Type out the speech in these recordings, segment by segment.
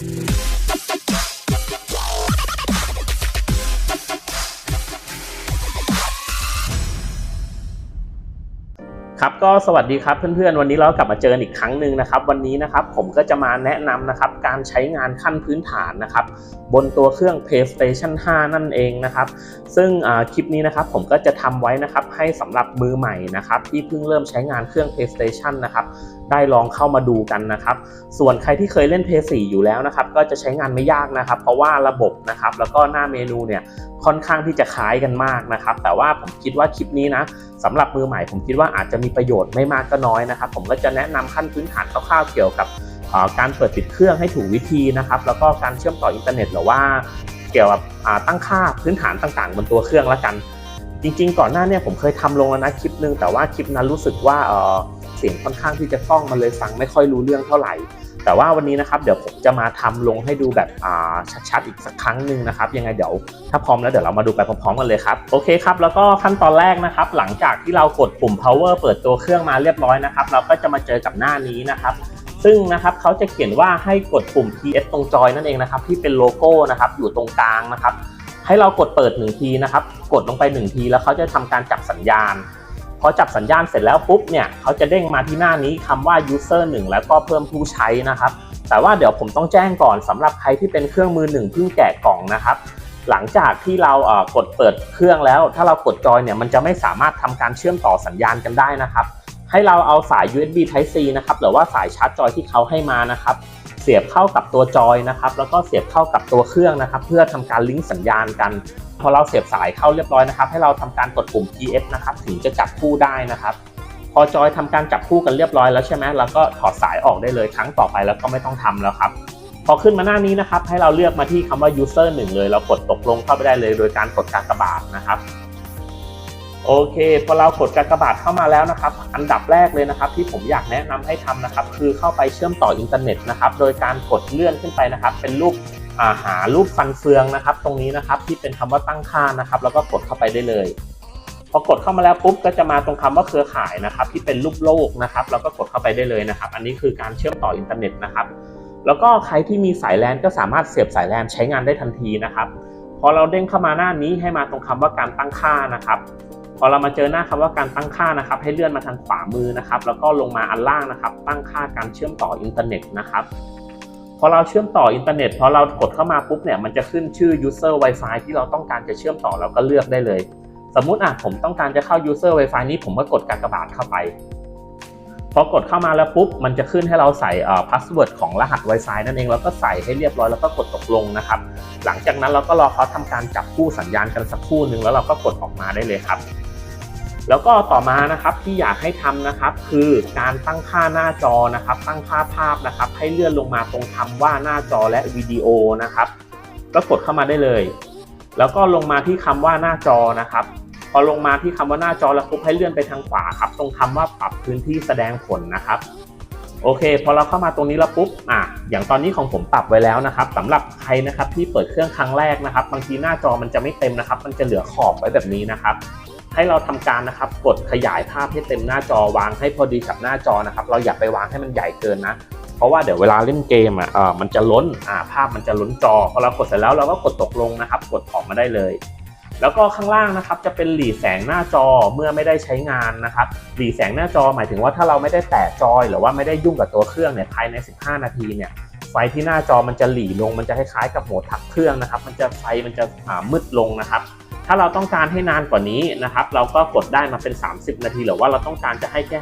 Bye. ครับก็สวัสดีครับเพื่อนๆ วันนี้เรากลับมาเจอกันอีกครั้งหนึ่งนะครับ วันนี้นะครับผมก็จะมาแนะนำนะครับการใช้งานขั้นพื้นฐานนะครับ บนตัวเครื่อง PlayStation 5 นั่นเองนะครับ ซึ่งคลิปนี้นะครับผมก็จะทำไว้นะครับให้สำหรับมือใหม่นะครับที่เพิ่งเริ่มใช้งานเครื่อง PlayStation นะครับได้ลองเข้ามาดูกันนะครับ ส่วนใครที่เคยเล่น p 4อยู่แล้วนะครับก็จะใช้งานไม่ยากนะครับ เพราะว่าระบบนะครับแล้วก็หน้าเมนูเนี่ยค่อนข้างที่จะคล้ายกันมากนะครับ แต่ว่าผมคิดว่าคลิปนี้นะ สำหรับมือใหม่ผมคิดว่าอาจจะมีประโยชน์ไม่มากก็น้อยนะครับ ผมก็จะแนะนำขั้นพื้นฐานคร่าวๆเกี่ยวกับการเปิดปิดเครื่องให้ถูกวิธีนะครับแล้วก็การเชื่อมต่ออินเทอร์เน็ตหรือว่าเกี่ยวกับตั้งค่าพื้นฐานต่างๆ บนตัวเครื่องละกัน จริง ๆ ก่อนหน้าเนี่ยผมเคยทำลงแล้วนะคลิปนึงแต่ว่าคลิปนั้นรู้สึกว่าเสียงค่อนข้างที่จะกล้องมันเลยฟังไม่ค่อยรู้เรื่องเท่าไหร่ แต่ว่าวันนี้นะครับเดี๋ยวผมจะมาทำลงให้ดูแบบอ่าชัดๆอีกสักครั้งหนึ่งนะครับ ยังไงเดี๋ยวถ้าพร้อมแล้วเดี๋ยวเรามาดูไปพร้อมๆกันเลยครับโอเคครับแล้วก็ขั้นตอนแรกนะครับ หลังจากที่เรากดปุ่ม power เปิดตัวเครื่องมาเรียบร้อยนะครับ เราก็จะมาเจอกับหน้านี้นะครับซึ่งนะครับเขาจะเขียนว่าให้กดปุ่ม PS ตรงจอยนั่นเองนะครับ ที่เป็นโลโก้นะครับอยู่ตรงกลางนะครับ ให้เรากดเปิด1ทีนะครับ กดลงไป1ทีแล้วเขาจะทำการจับสัญญาณ พอจับสัญญาณเสร็จแล้วปุ๊บเนี่ยเขาจะเด้งมาที่หน้านี้คำว่า user 1 แล้วก็เพิ่มผู้ใช้นะครับ แต่ว่าเดี๋ยวผมต้องแจ้งก่อนสำหรับใครที่เป็นเครื่องมือหนึ่งเพิ่งแกะกล่องนะครับ หลังจากที่เรากดเปิดเครื่องแล้ว ถ้าเรากดจอยเนี่ยมันจะไม่สามารถทำการเชื่อมต่อสัญญาณกันได้นะครับ ให้เราเอาสาย USB Type C นะครับหรือว่าสายชาร์จจอยที่เขาให้มานะครับ เสียบเข้ากับตัวจอยนะครับแล้วก็เสียบเข้ากับตัวเครื่องนะครับ เพื่อทำการลิงก์สัญญาณกันพอเราเสียบสายเข้าเรียบร้อยนะครับ ให้เราทำการกดปุ่ม PS นะครับถึงจะจับคู่ได้นะครับ พอจอยทำการจับคู่กันเรียบร้อยแล้วใช่ไหมเราก็ถอดสายออกได้เลยครั้งต่อไปแล้วก็ไม่ต้องทำแล้วครับพอขึ้นมาหน้านี้นะครับ ให้เราเลือกมาที่คำว่า user 1 เลย เรากดตกลงเข้าไปได้เลย โดยการกดกากบาทนะครับ โอเคพอเรากดกากบาทเข้ามาแล้วนะครับ อันดับแรกเลยนะครับ ที่ผมอยากแนะนำให้ทำนะครับ คือเข้าไปเชื่อมต่ออินเทอร์เน็ตนะครับ โดยการกดเลื่อนขึ้นไปนะครับ เป็นรูปาหารูปฟันเฟืองนะครับ ตรงนี้นะครับที่เป็นคำว่าตั้งค่านะครับ แล้วก็กดเข้าไปได้เลยพอกดเข้ามาแล้วปุ๊บก็จะมาตรงคำว่าเครือข่ายนะครับ ที่เป็นรูปโลกนะครับเราก็กดเข้าไปได้เลยนะครับ อันนี้คือการเชื่อมต่ออินเทอร์เน็ตนะครับ แล้วก็ใครที่มีสายแลนก็สามารถเสียบสายแลนใช้งานได้ทันทีนะครับ พอเราเด้งเข้ามาหน้านี้ให้มาตรงคำว่าการตั้งค่านะครับ พอเรามาเจอหน้าคำว่าการตั้งค่านะครับ ให้เลื่อนมาทางขวามือนะครับ แล้วก็ลงมาอันล่างนะครับ ตั้งค่าการเชื่อมต่ออินเทอร์เน็ตนะครับพอเราเชื่อมต่ออินเทอร์เน็ตพอเรากดเข้ามาปุ๊บเนี่ยมันจะขึ้นชื่อ user Wi-Fi ที่เราต้องการจะเชื่อมต่อเราก็เลือกได้เลย สมมุติอะผมต้องการจะเข้า user Wi-Fi นี้ผมก็กดกากบาทเข้าไป พอกดเข้ามาแล้วปุ๊บ มันจะขึ้นให้เราใส่พาสเวิร์ดของรหัส Wi-Fi นั่นเอง แล้วก็ใส่ให้เรียบร้อยแล้วก็กดตกลงนะครับ หลังจากนั้นเราก็รอเขาทำการจับคู่สัญญาณกันสักครู่หนึ่งแล้วเราก็กดออกมาได้เลยครับ แล้วก็ต่อมานะครับที่อยากให้ทำนะครับ คือการตั้งค่าหน้าจอนะครับ ตั้งค่าภาพนะครับ ให้เลื่อนลงมาตรงคำว่าหน้าจอและวิดีโอนะครับ ก็กดเข้ามาได้เลย แล้วก็ลงมาที่คำว่าหน้าจอนะครับ พอลงมาที่คำว่าหน้าจอแล้วปุ๊บให้เลื่อนไปทางขวาครับ ตรงคำว่าปรับพื้นที่แสดงผลนะครับ โอเค พอเราเข้ามาตรงนี้แล้วปุ๊บอะอย่างตอนนี้ของผมปรับไว้แล้วนะครับสำหรับใครนะครับที่เปิดเครื่องครั้งแรกนะครับ บางทีหน้าจอมันจะไม่เต็มนะครับ มันจะเหลือขอบไว้แบบนี้นะครับให้เราทำการนะครับกดขยายภาพให้เต็มหน้าจอวางให้พอดีกับหน้าจอนะครับ เราอย่าไปวางให้มันใหญ่เกินนะเพราะว่าเดี๋ยวเวลาเล่นเกมอะมันจะล้นอ่าภาพมันจะล้นจอพอเรากดเสร็จแล้วเราก็กดตกลงนะครับ กดออกมาได้เลย แล้วก็ข้างล่างนะครับจะเป็นหลีแสงหน้าจอเมื่อไม่ได้ใช้งานนะครับหลีแสงหน้าจอหมายถึงว่าถ้าเราไม่ได้แตะจอย หรือว่าไม่ได้ยุ่งกับตัวเครื่องเนี่ยภายใน 15 นาทีเนี่ยไฟที่หน้าจอมันจะหลีลงมันจะคล้ายๆกับโหมดทักเครื่องนะครับ มันจะไฟมันจะมืดลงนะครับถ้าเราต้องการให้นานกว่านี้นะครับ เราก็กดได้มาเป็น 30 นาทีหรือว่าเราต้องการจะให้แค่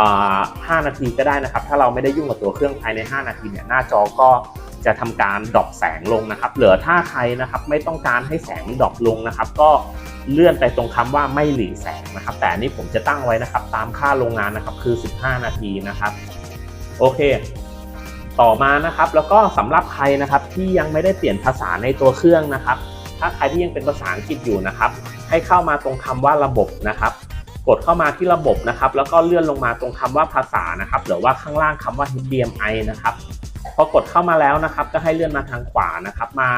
5 นาทีก็ได้นะครับ ถ้าเราไม่ได้ยุ่งกับตัวเครื่องภายใน 5 นาทีเนี่ยหน้าจอก็จะทำการดรอปแสงลงนะครับ เหลือถ้าใครนะครับไม่ต้องการให้แสงมันดรอปลงนะครับ ก็เลื่อนไปตรงคำว่าไม่หลีแสงนะครับ แต่นี้ผมจะตั้งไว้นะครับ ตามค่าโรงงานนะครับคือ 15 นาทีนะครับ โอเค ต่อมานะครับ แล้วก็สำหรับใครนะครับที่ยังไม่ได้เปลี่ยนภาษาในตัวเครื่องนะครับ ถ้าใครที่ยังเป็นภาษาอังกฤษอยู่นะครับ ให้เข้ามาตรงคำว่าระบบนะครับ กดเข้ามาที่ระบบนะครับ แล้วก็เลื่อนลงมาตรงคำว่าภาษานะครับหรือว่าข้างล่างคำว่า HDMI นะครับพอกดเข้ามาแล้วนะครับก็ให้เลื่อนมาทางขวานะครับ มา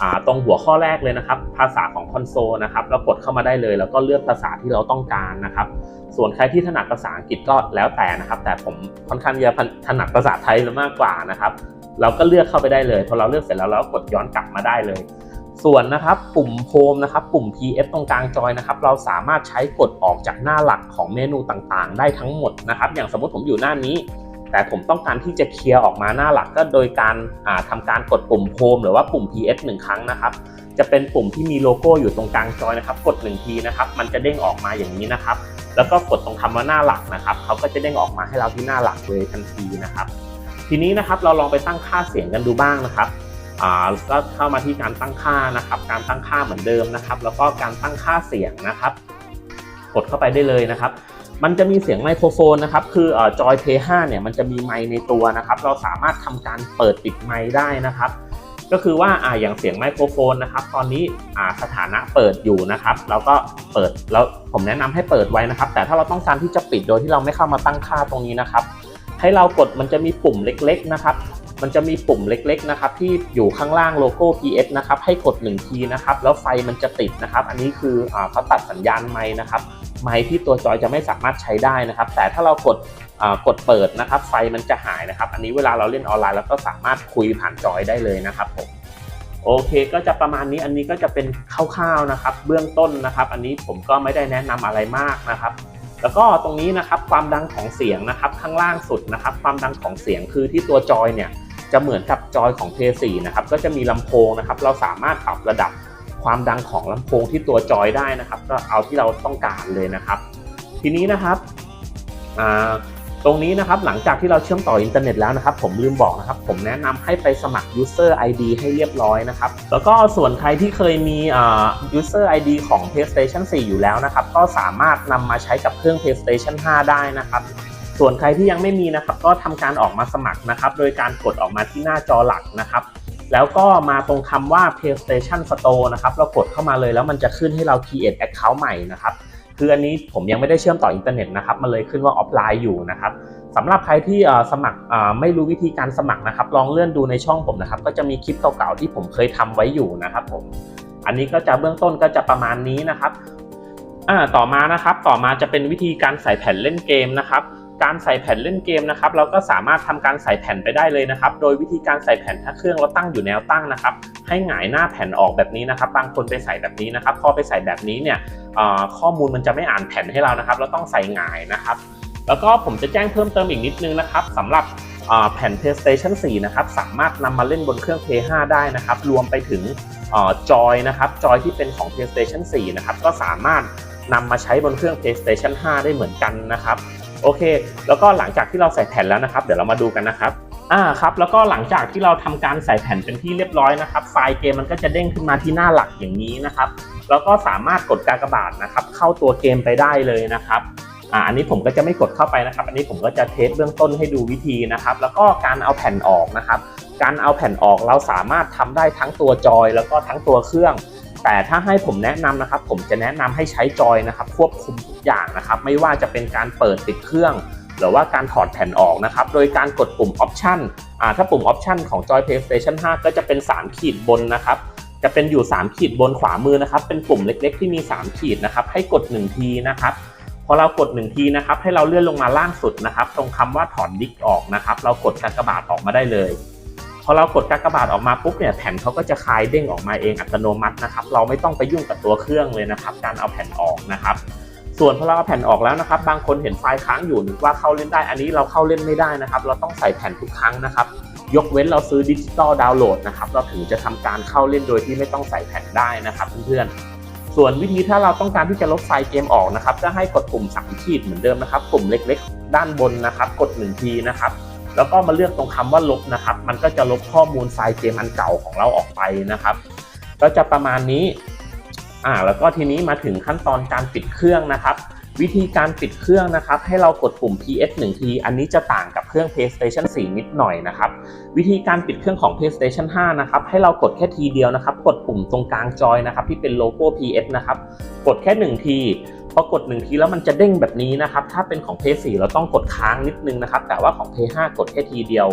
อ่าตรงหัวข้อแรกเลยนะครับ ภาษาของคอนโซลนะครับแล้วกดเข้ามาได้เลย แล้วก็เลือกภาษาที่เราต้องการนะครับ ส่วนใครที่ถนัดภาษาอังกฤษก็แล้วแต่นะครับ แต่ผมค่อนข้างจะถนัดภาษาไทยมากกว่านะครับ เราก็เลือกเข้าไปได้เลยพอเราเลือกเสร็จแล้วเราก็กดย้อนกลับมาได้เลย ส่วนนะครับปุ่มโฮมนะครับปุ่ม PS ตรงกลางจอยนะครับเราสามารถใช้กดออกจากหน้าหลักของเมนูต่างๆ ได้ทั้งหมดนะครับ อย่างสมมติผมอยู่หน้านี้ แต่ผมต้องการที่จะเคลียร์ออกมาหน้าหลักก็โดยการทำการกดปุ่มโฮมหรือว่าปุ่ม PS 1ครั้งนะครับ จะเป็นปุ่มที่มีโลโก้อยู่ตรงกลางจอยนะครับ กด1ทีนะครับ มันจะเด้งออกมาอย่างนี้นะครับ แล้วก็กดตรงคำว่าหน้าหลักนะครับเขาก็จะเด้งออกมาให้เราที่หน้าหลักเลยทันทีนะครับ ทีนี้นะครับเราลองไปตั้งค่าเสียงกันดูบ้างนะครับ ก็เข้ามาที่การตั้งค่านะครับ การตั้งค่าเหมือนเดิมนะครับ แล้วก็การตั้งค่าเสียงนะครับ กดเข้าไปได้เลยนะครับ มันจะมีเสียงไมโครโฟนนะครับ คือจอย Play 5เนี่ยมันจะมีไมค์ในตัวนะครับ เราสามารถทำการเปิดปิดไมค์ได้นะครับ ก็คือว่าอ่าอย่างเสียงไมโครโฟนนะครับ ตอนนี้อ่าสถานะเปิดอยู่นะครับเราก็เปิดแล้วผมแนะนำให้เปิดไว้นะครับ แต่ถ้าเราต้องการที่จะปิดโดยที่เราไม่เข้ามาตั้งค่าตรงนี้นะครับ ให้เรากดมันจะมีปุ่มเล็ก ๆ นะครับ มันจะมีปุ่มเล็กๆนะครับที่อยู่ข้างล่างโลโก้ PS นะครับให้กด1ทีนะครับแล้วไฟมันจะติดนะครับ อันนี้คืออเขาตัดสัญญาณไม้นะครับไม้ที่ตัวจอยจะไม่สามารถใช้ได้นะครับ แต่ถ้าเรากดกดเปิดนะครับ ไฟมันจะหายนะครับ อันนี้เวลาเราเล่นออนไลน์เราก็สามารถคุยผ่านจอยได้เลยนะครับผมโอเคก็จะประมาณนี้อันนี้ก็จะเป็นคร่าวๆนะครับ เบื้องต้นนะครับ อันนี้ผมก็ไม่ได้แนะนำอะไรมากนะครับ แล้วก็ตรงนี้นะครับความดังของเสียงนะครับ ข้างล่างสุดนะครับ ความดังของเสียงคือที่ตัวจอยเนี่ย จะเหมือนกับจอยของ p 4 นะครับก็จะมีลำโพงนะครับ เราสามารถปรับระดับความดังของลำโพงที่ตัวจอยได้นะครับ ก็เอาที่เราต้องการเลยนะครับ ทีนี้นะครับตรงนี้นะครับหลังจากที่เราเชื่อมต่ออินเทอร์เน็ตแล้วนะครับ ผมลืมบอกนะครับ ผมแนะนำให้ไปสมัคร user ID ให้เรียบร้อยนะครับ แล้วก็ส่วนใครที่เคยมี user ID ของ PlayStation 4 อยู่แล้วนะครับ ก็สามารถนำมาใช้กับเครื่อง PlayStation 5 ได้นะครับ ส่วนใครที่ยังไม่มีนะครับก็ทำการออกมาสมัครนะครับ โดยการกดออกมาที่หน้าจอหลักนะครับ แล้วก็มาตรงคำว่า PlayStation Store นะครับเรากดเข้ามาเลยแล้วมันจะขึ้นให้เรา create account ใหม่นะครับคืออันนี้ผมยังไม่ได้เชื่อมต่ออินเทอร์เน็ตนะครับมันเลยขึ้นว่าออฟไลน์อยู่นะครับสำหรับใครที่สมัครไม่รู้วิธีการสมัครนะครับ ลองเลื่อนดูในช่องผมนะครับ ก็จะมีคลิปเก่าๆที่ผมเคยทำไว้อยู่นะครับผมอันนี้ก็จะเบื้องต้นก็จะประมาณนี้นะครับต่อมานะครับ ต่อมาจะเป็นวิธีการใส่แผ่นเล่นเกมนะครับ การใส่แผ่นเล่นเกมนะครับเราก็สามารถทำการใส่แผ่นไปได้เลยนะครับ โดยวิธีการใส่แผ่นถ้าเครื่องเราตั้งอยู่แนวตั้งนะครับ ให้หงายหน้าแผ่นออกแบบนี้นะครับ บางคนไปใส่แบบนี้นะครับ พอไปใส่แบบนี้เนี่ยข้อมูลมันจะไม่อ่านแผ่นให้เรานะครับเราต้องใส่หงายนะครับ แล้วก็ผมจะแจ้งเพิ่มเติมอีกนิดนึงนะครับสำหรับแผ่น PlayStation 4 นะครับ สามารถนำมาเล่นบนเครื่อง Play 5ได้นะครับ รวมไปถึงจอยนะครับ จอยที่เป็นของ PlayStation 4 นะครับ ก็สามารถนำมาใช้บนเครื่อง PlayStation 5 ได้เหมือนกันนะครับ โอเค แล้วก็หลังจากที่เราใส่แผ่นแล้วนะครับ เดี๋ยวเรามาดูกันนะครับอ่าครับแล้วก็หลังจากที่เราทำการใส่แผ่นเป็นที่เรียบร้อยนะครับ ไฟล์เกมมันก็จะเด้งขึ้นมาที่หน้าหลักอย่างนี้นะครับแล้วก็สามารถกดการกบาทนะครับ เข้าตัวเกมไปได้เลยนะครับอ่าอันนี้ผมก็จะไม่กดเข้าไปนะครับ อันนี้ผมก็จะเทสเบื้องต้นให้ดูวิธีนะครับ แล้วก็การเอาแผ่นออกนะครับ การเอาแผ่นออกเราสามารถทำได้ทั้งตัวจอย แล้วก็ทั้งตัวเครื่อง แต่ถ้าให้ผมแนะนำนะครับ ผมจะแนะนำให้ใช้จอยนะครับ ควบคุมทุกอย่างนะครับ ไม่ว่าจะเป็นการเปิดปิดเครื่อง หรือว่าการถอดแผ่นออกนะครับ โดยการกดปุ่ม Option อ่าถ้าปุ่ม Option ของจอย PlayStation 5 ก็จะเป็น 3 ขีดบนนะครับ จะเป็นอยู่ 3 ขีดบนขวามือนะครับ เป็นปุ่มเล็กๆ ที่มี 3 ขีดนะครับ ให้กด 1 ทีนะครับพอเรากด1ทีนะครับให้เราเลื่อนลงมาล่างสุดนะครับ ตรงคำว่าถอนดิสออกนะครับ เรากดกากบาทออกมาได้เลย พอเรากดกากบาทออกมาปุ๊บเนี่ยแผ่นเขาก็จะคลายเด้งออกมาเองอัตโนมัตินะครับ เราไม่ต้องไปยุ่งกับตัวเครื่องเลยนะครับ การเอาแผ่นออกนะครับส่วนพอเราเอาแผ่นออกแล้วนะครับ บางคนเห็นไฟล์ค้างอยู่นึกว่าเข้าเล่นได้ อันนี้เราเข้าเล่นไม่ได้นะครับ เราต้องใส่แผ่นทุกครั้งนะครับ ยกเว้นเราซื้อดิจิตอลดาวน์โหลดนะครับ เราถึงจะทำการเข้าเล่นโดยที่ไม่ต้องใส่แผ่นได้นะครับเพื่อนๆ ส่วนวิธีถ้าเราต้องการที่จะลบไฟล์เกมออกนะครับ ก็ให้กดปุ่ม3ขีดเหมือนเดิมนะครับ ปุ่มเล็กๆ ด้านบนนะครับ กด1ทีนะครับ แล้วก็มาเลือกตรงคำว่าลบนะครับ มันก็จะลบข้อมูลไฟล์เกมอันเก่าของเราออกไปนะครับ ก็จะประมาณนี้อ่าแล้วก็ทีนี้มาถึงขั้นตอนการปิดเครื่องนะครับ วิธีการปิดเครื่องนะครับ ให้เรากดปุ่ม PS 1 ที อันนี้จะต่างกับเครื่อง PlayStation 4 นิดหน่อยนะครับ วิธีการปิดเครื่องของ PlayStation 5 นะครับ ให้เรากดแค่ทีเดียวนะครับ กดปุ่มตรงกลางจอยนะครับ ที่เป็นโลโก้ PS นะครับ กดแค่ 1 ที พอกด1ทีแล้วมันจะเด้งแบบนี้นะครับ ถ้าเป็นของ PS 4เราต้องกดค้างนิดนึงนะครับ แต่ว่าของ PS 5กดแค่ทีเดียว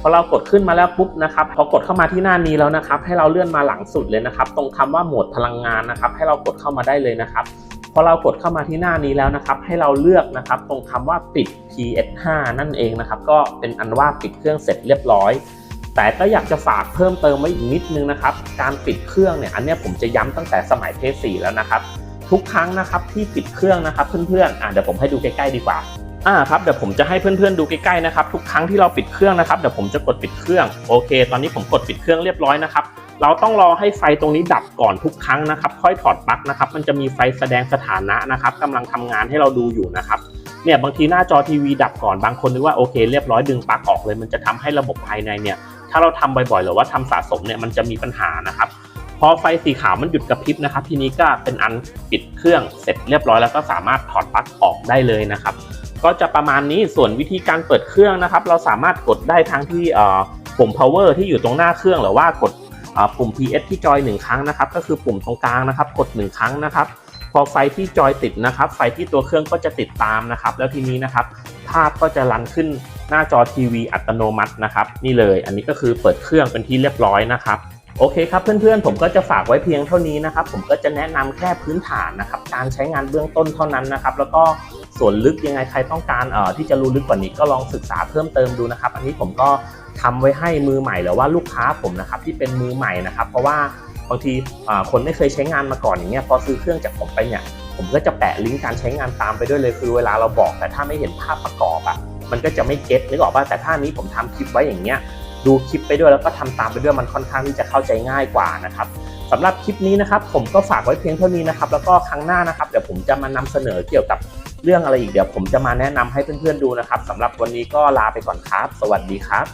พอเรากดขึ้นมาแล้วปุ๊บนะครับ พอกดเข้ามาที่หน้านี้แล้วนะครับ ให้เราเลื่อนมาหลังสุดเลยนะครับ ตรงคำว่าโหมดพลังงานนะครับ ให้เรากดเข้ามาได้เลยนะครับพอเรากดเข้ามาที่หน้านี้แล้วนะครับ ให้เราเลือกนะครับ ตรงคำว่าปิด PS5 นั่นเองนะครับ ก็เป็นอันว่าปิดเครื่องเสร็จเรียบร้อย แต่ก็อยากจะฝากเพิ่มเติมไว้อีกนิดนึงนะครับ การปิดเครื่องเนี่ย อันนี้ผมจะย้ำตั้งแต่สมัยเพจสี่แล้วนะครับ ทุกครั้งนะครับที่ปิดเครื่องนะครับเพื่อนๆอะเดี๋ยวผมให้ดูใกล้ๆดีกว่าอ่าครับเดี๋ยวผมจะให้เพื่อนๆดูใกล้ๆนะครับทุกครั้งที่เราปิดเครื่องนะครับเดี๋ยวผมจะกดปิดเครื่องโอเค ตอนนี้ผมกดปิดเครื่องเรียบร้อยนะครับเราต้องรอให้ไฟตรงนี้ดับก่อนทุกครั้งนะครับ ค่อยถอดปลั๊กนะครับ มันจะมีไฟแสดงสถานะนะครับกำลังทำงานให้เราดูอยู่นะครับเนี่ยบางทีหน้าจอทีวีดับก่อนบางคนนึกว่าโอเคเรียบร้อยดึงปลั๊กออกเลย มันจะทำให้ระบบภายในเนี่ยถ้าเราทำบ่อยๆ หรือว่าทำสะสมเนี่ยมันจะมีปัญหานะครับ พอไฟสีขาวมันหยุดกระพริบนะครับทีนี้ก็เป็นอันปิดเครื่องเสร็จเรียบร้อยแล้วก็สามารถถอดปลั๊กออกได้เลยนะครับ ก็จะประมาณนี้ส่วนวิธีการเปิดเครื่องนะครับ เราสามารถกดได้ทั้งที่ปุ่ม power ที่อยู่ตรงหน้าเครื่องหรือว่ากดปุ่ม ps ที่จอยหนึ่งครั้งนะครับ ก็คือปุ่มตรงกลางนะครับ กดหนึ่งครั้งนะครับ พอไฟที่จอยติดนะครับ ไฟที่ตัวเครื่องก็จะติดตามนะครับ แล้วทีนี้นะครับ ภาพก็จะรันขึ้นหน้าจอทีวีอัตโนมัตินะครับ นี่เลย อันนี้ก็คือเปิดเครื่องเป็นที่เรียบร้อยนะครับ โอเคครับเพื่อนๆผมก็จะฝากไว้เพียงเท่านี้นะครับ ผมก็จะแนะนำแค่พื้นฐานนะครับ การใช้งานเบื้องต้นเท่านั้นนะครับ แล้วก็ส่วนลึกยังไงใครต้องการเอ่อที่จะรู้ลึกกว่านี้ก็ลองศึกษาเพิ่มเติมดูนะครับ อันนี้ผมก็ทำไว้ให้มือใหม่หรือว่าลูกค้าผมนะครับที่เป็นมือใหม่นะครับ เพราะว่าบางทีคนไม่เคยใช้งานมาก่อนอย่างเงี้ยพอซื้อเครื่องจากผมไปเนี่ยผมก็จะแปะลิงก์การใช้งานตามไปด้วยเลยคือเวลาเราบอกแต่ถ้าไม่เห็นภาพประกอบอะมันก็จะไม่เก็ตนึกออกป่ะแต่ถ้านี้ผมทำคลิปไว้อย่างเงี้ย ดูคลิปไปด้วยแล้วก็ทำตามไปด้วยมันค่อนข้างที่จะเข้าใจง่ายกว่านะครับสำหรับคลิปนี้นะครับผมก็ฝากไว้เพียงเท่านี้นะครับแล้วก็ครั้งหน้านะครับเดี๋ยวผมจะมานำเสนอเกี่ยวกับเรื่องอะไรอีกเดี๋ยวผมจะมาแนะนำให้เพื่อนๆดูนะครับสำหรับวันนี้ก็ลาไปก่อนครับ สวัสดีครับ